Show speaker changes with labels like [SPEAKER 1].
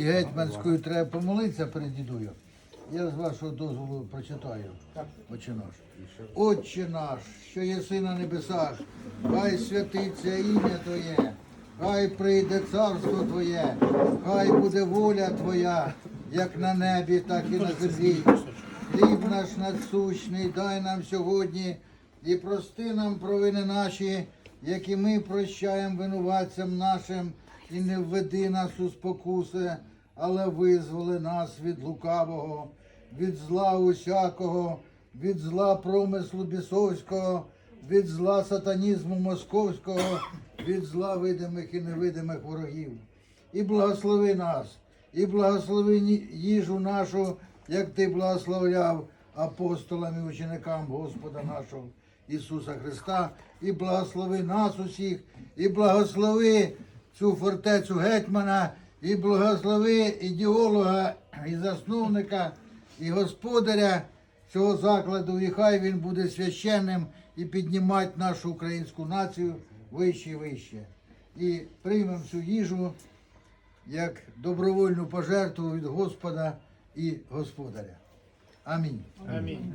[SPEAKER 1] і гетьманською треба помолитися перед дідою. Я з вашого дозволу прочитаю. Отче наш. Отче наш, що єси на небесах, хай святиться ім'я Твоє, хай прийде царство Твоє, хай буде воля Твоя, як на небі, так і на землі. Хліб наш насущний дай нам сьогодні і прости нам провини наші, які ми прощаємо винуватцям нашим, і не введи нас у спокуси, але визволи нас від лукавого, від зла усякого, від зла промислу бісовського, від зла сатанізму московського, від зла видимих і невидимих ворогів. І благослови нас, і благослови їжу нашу, як ти благословляв апостолам і ученикам Господа нашого Ісуса Христа, і благослови нас усіх, і благослови цю фортецю гетьмана, і благослови ідеолога, і засновника, і господаря цього закладу, і хай він буде священним і піднімати нашу українську націю вище і вище. І приймемо цю їжу як добровольну пожертву від Господа і Господаря. Амінь.
[SPEAKER 2] Амінь.